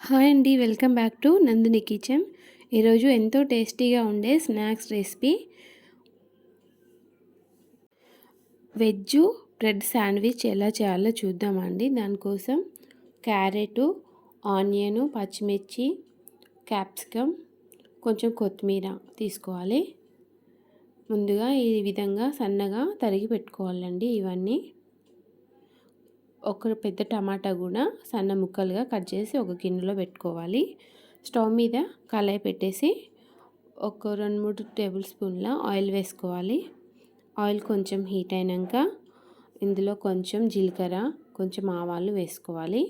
Hi అండి welcome back to Nandini kitchen. ఈరోజు ఎంతో టేస్టీగా ఉండే snacks recipe. Veg bread sandwich ఎలా చేయాలో చూద్దామండి. దానికోసం క్యారెట్ ఆనియను పచ్చిమిర్చి క్యాప్సికమ్ కొంచెం కొత్తిమీర తీసుకోవాలి. ముందుగా ఈ విధంగా సన్నగా తరిగి పెట్టుకోవాలండి ఇవన్నీ. ఒక పెద్ద టమాటా కూడా సన్న ముక్కలుగా కట్ చేసి ఒక గిన్నెలో పెట్టుకోవాలి. స్టవ్ మీద కళాయి పెట్టేసి ఒక రెండు మూడు టేబుల్ స్పూన్ల ఆయిల్ వేసుకోవాలి. ఆయిల్ కొంచెం హీట్ అయినాక ఇందులో కొంచెం జీలకర్ర కొంచెం ఆవాలు వేసుకోవాలి.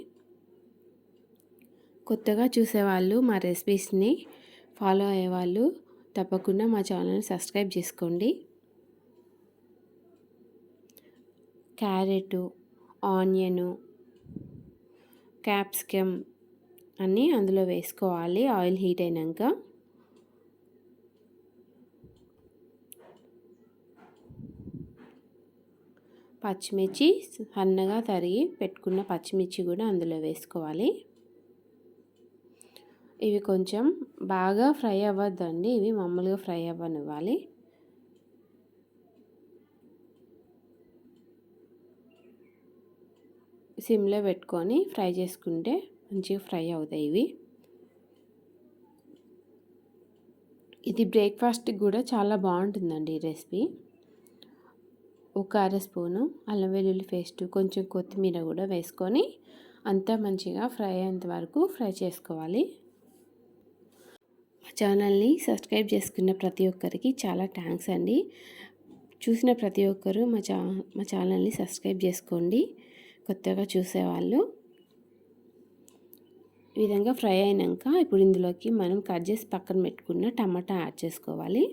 కొత్తగా చూసేవాళ్ళు మా రెసిపీస్ని ఫాలో అయ్యేవాళ్ళు తప్పకుండా మా ఛానల్ని సబ్స్క్రైబ్ చేసుకోండి. క్యారెట్ ఆనియను క్యాప్సికమ్ అన్నీ అందులో వేసుకోవాలి. ఆయిల్ హీట్ అయినాక పచ్చిమిర్చి సన్నగా తరిగి పెట్టుకున్న పచ్చిమిర్చి కూడా అందులో వేసుకోవాలి. ఇవి కొంచెం బాగా ఫ్రై అవ్వద్దండి ఇవి మామూలుగా ఫ్రై అవ్వనివ్వాలి. సిమ్లో పెట్టుకొని ఫ్రై చేసుకుంటే మంచిగా ఫ్రై అవుతాయి ఇవి. ఇది బ్రేక్ఫాస్ట్కి కూడా చాలా బాగుంటుందండి ఈ రెసిపీ. ఒక అర స్పూను అల్లం వెల్లుల్లి పేస్ట్ కొంచెం కొత్తిమీర కూడా వేసుకొని అంతా మంచిగా ఫ్రై అయ్యేంత వరకు ఫ్రై చేసుకోవాలి. మా ఛానల్ని సబ్స్క్రైబ్ చేసుకున్న ప్రతి ఒక్కరికి చాలా థ్యాంక్స్ అండి. చూసిన ప్రతి ఒక్కరూ మా చా మా ఛానల్ని సబ్స్క్రైబ్ చేసుకోండి. కొత్తగా చూసేవాళ్ళు. ఈ విధంగా ఫ్రై అయినాక ఇప్పుడు ఇందులోకి మనం కట్ చేసి పక్కన పెట్టుకున్న టమాటా యాడ్ చేసుకోవాలి.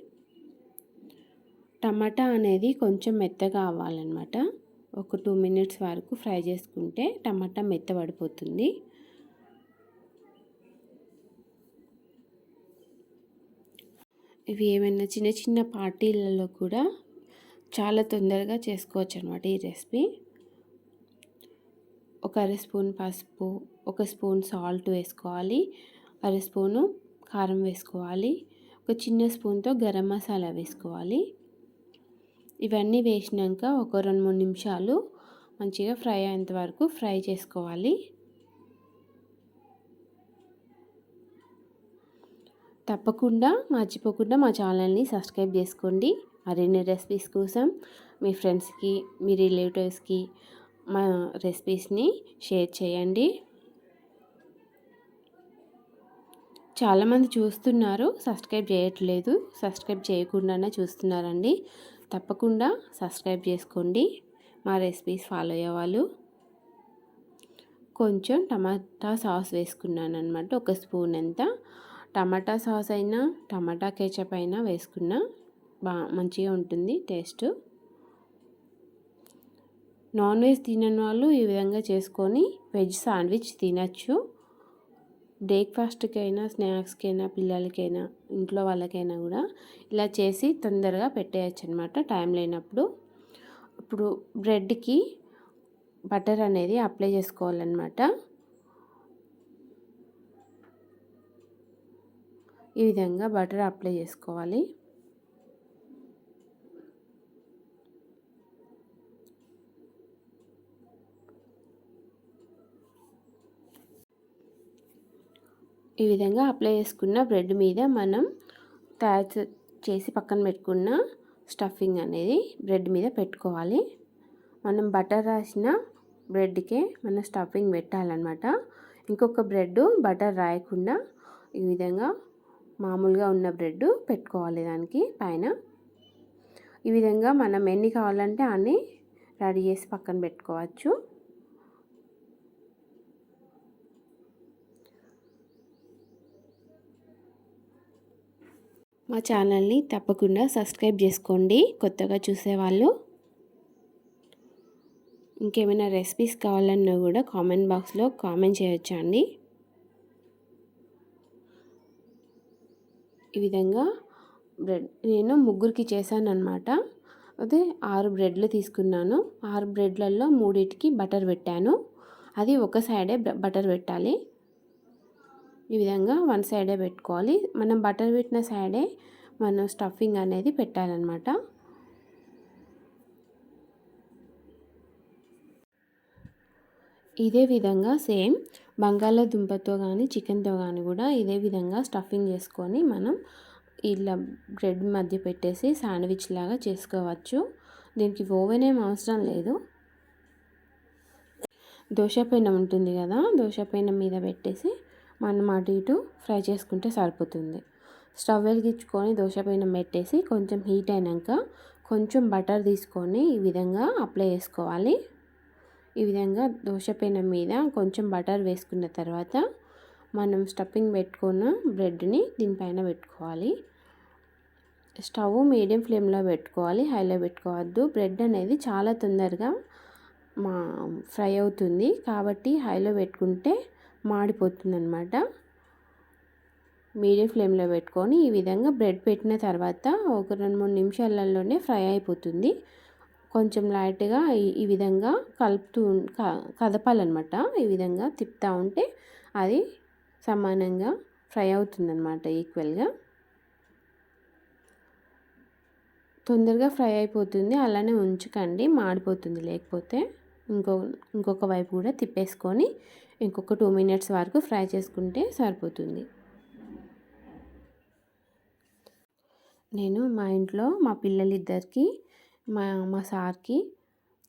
టమాటా అనేది కొంచెం మెత్తగా అవ్వాలన్నమాట. ఒక టూ మినిట్స్ వరకు ఫ్రై చేసుకుంటే టమాటా మెత్తబడిపోతుంది. ఇవి ఏమైనా చిన్న చిన్న పార్టీలలో కూడా చాలా తొందరగా చేసుకోవచ్చు అనమాట ఈ రెసిపీ. ఒక అర స్పూన్ పసుపు ఒక స్పూన్ సాల్ట్ వేసుకోవాలి. అర స్పూను కారం వేసుకోవాలి. ఒక చిన్న స్పూన్తో గరం మసాలా వేసుకోవాలి. ఇవన్నీ వేసినాక ఒక రెండు మూడు నిమిషాలు మంచిగా ఫ్రై అయ్యేంత వరకు ఫ్రై చేసుకోవాలి. తప్పకుండా మర్చిపోకుండా మా ఛానల్ని సబ్స్క్రైబ్ చేసుకోండి. మరిన్ని రెసిపీస్ కోసం మీ ఫ్రెండ్స్కి మీ రిలేటివ్స్కి మా రెసిపీస్ని షేర్ చేయండి. చాలామంది చూస్తున్నారు సబ్స్క్రైబ్ చేయట్లేదు. సబ్స్క్రైబ్ చేయకుండానే చూస్తున్నారండి. తప్పకుండా సబ్స్క్రైబ్ చేసుకోండి. మా రెసిపీస్ ఫాలో అయ్యేవాళ్ళు కొంచెం టమాటా సాస్ వేసుకున్నాను అనమాట ఒక స్పూన్ ఎంత? టమాటా సాస్ అయినా టమాటా కేచప్ అయినా వేసుకున్నా బా మంచిగా ఉంటుంది టేస్ట్. నాన్ వెజ్ తినని వాళ్ళు ఈ విధంగా చేసుకొని వెజ్ శాండ్విచ్ తినచ్చు. బ్రేక్ఫాస్ట్కైనా స్నాక్స్కైనా పిల్లలకైనా ఇంట్లో వాళ్ళకైనా కూడా ఇలా చేసి తొందరగా పెట్టేయచ్చు అనమాట టైం లేనప్పుడు. ఇప్పుడు బ్రెడ్కి బటర్ అనేది అప్లై చేసుకోవాలన్నమాట ఈ విధంగా బటర్ అప్లై చేసుకోవాలి. ఈ విధంగా అప్లై చేసుకున్న బ్రెడ్ మీద మనం తయారు చేసి పక్కన పెట్టుకున్న స్టఫింగ్ అనేది బ్రెడ్ మీద పెట్టుకోవాలి. మనం బటర్ రాసిన బ్రెడ్కే మనం స్టఫింగ్ పెట్టాలన్నమాట. ఇంకొక బ్రెడ్ బటర్ రాయకుండా ఈ విధంగా మామూలుగా ఉన్న బ్రెడ్ పెట్టుకోవాలి దానికి పైన. ఈ విధంగా మనం ఎన్ని కావాలంటే అన్నీ రెడీ చేసి పక్కన పెట్టుకోవచ్చు. మా ఛానల్ని తప్పకుండా సబ్స్క్రైబ్ చేసుకోండి. కొత్తగా చూసేవాళ్ళు ఇంకేమైనా రెసిపీస్ కావాలన్నా కూడా కామెంట్ బాక్స్లో కామెంట్ చేయొచ్చండి. ఈ విధంగా బ్రెడ్ నేను ముగ్గురికి చేశాను అనమాట అదే ఆరు బ్రెడ్లు తీసుకున్నాను. ఆరు బ్రెడ్లలో మూడింటికి బటర్ పెట్టాను. అది ఒక సైడే బటర్ పెట్టాలి. ఈ విధంగా వన్ సైడే పెట్టుకోవాలి. మనం బటర్ పెట్టిన సైడే మనం స్టఫింగ్ అనేది పెట్టాలన్నమాట. ఇదే విధంగా సేమ్ బంగాళాదుంపతో కానీ చికెన్తో కానీ కూడా ఇదే విధంగా స్టఫింగ్ చేసుకొని మనం ఇలా బ్రెడ్ మధ్య పెట్టేసి శాండ్విచ్ లాగా చేసుకోవచ్చు. దీనికి ఓవెన్ ఏం అవసరం లేదు. దోశ పెనం ఉంటుంది కదా దోశ పెనం మీద పెట్టేసి మనం అటు ఇటు ఫ్రై చేసుకుంటే సరిపోతుంది. స్టవ్ వెలిగించుకొని దోశ పెనం పెట్టేసి కొంచెం హీట్ అయినాక కొంచెం బటర్ తీసుకొని ఈ విధంగా అప్లై చేసుకోవాలి. ఈ విధంగా దోశ పెనం మీద కొంచెం బటర్ వేసుకున్న తర్వాత మనం స్టఫింగ్ పెట్టుకున్న బ్రెడ్ని దీనిపైన పెట్టుకోవాలి. స్టవ్ మీడియం ఫ్లేమ్లో పెట్టుకోవాలి. హైలో పెట్టుకోవద్దు. బ్రెడ్ అనేది చాలా తొందరగా మా ఫ్రై అవుతుంది. కాబట్టి హైలో పెట్టుకుంటే మాడిపోతుంది అనమాట మీడియం ఫ్లేమ్లో పెట్టుకొని ఈ విధంగా బ్రెడ్ పెట్టిన తర్వాత ఒక రెండు మూడు నిమిషాలలోనే ఫ్రై అయిపోతుంది. కొంచెం లైట్గా ఈ విధంగా కలుపుతూ కదపాలన్నమాట. ఈ విధంగా తిప్పుతూ ఉంటే అది సమానంగా ఫ్రై అవుతుందన్నమాట ఈక్వల్గా. తొందరగా ఫ్రై అయిపోతుంది. అలానే ఉంచకండి. మాడిపోతుంది లేకపోతే. ఇంకో ఇంకొక వైపు కూడా తిప్పేసుకొని ఇంకొక టూ మినిట్స్ వరకు ఫ్రై చేసుకుంటే సరిపోతుంది. నేను మా ఇంట్లో మా పిల్లలిద్దరికి మా మా సార్కి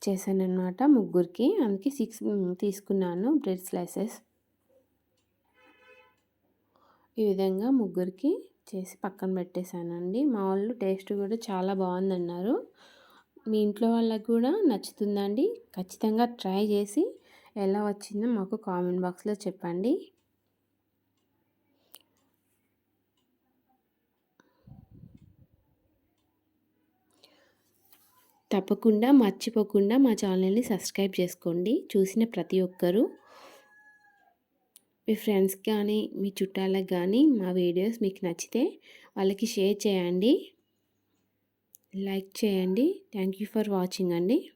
చేశానన్నమాట ముగ్గురికి. అందుకే సిక్స్ తీసుకున్నాను బ్రెడ్ స్లైసెస్. ఈ విధంగా ముగ్గురికి చేసి పక్కన పెట్టేశానండి. మా వాళ్ళు టేస్ట్ కూడా చాలా బాగుందన్నారు. మీ ఇంట్లో వాళ్ళకి కూడా నచ్చుతుందండి. ఖచ్చితంగా ట్రై చేసి ఎలా వచ్చిందో మాకు కామెంట్ బాక్స్లో చెప్పండి. తప్పకుండా మర్చిపోకుండా మా ఛానల్ని సబ్స్క్రైబ్ చేసుకోండి. చూసిన ప్రతి ఒక్కరూ మీ ఫ్రెండ్స్ కానీ మీ చుట్టాలకు కానీ మా వీడియోస్ మీకు నచ్చితే వాళ్ళకి షేర్ చేయండి. లైక్ చేయండి. థ్యాంక్ యూ ఫర్ వాచింగ్ అండి.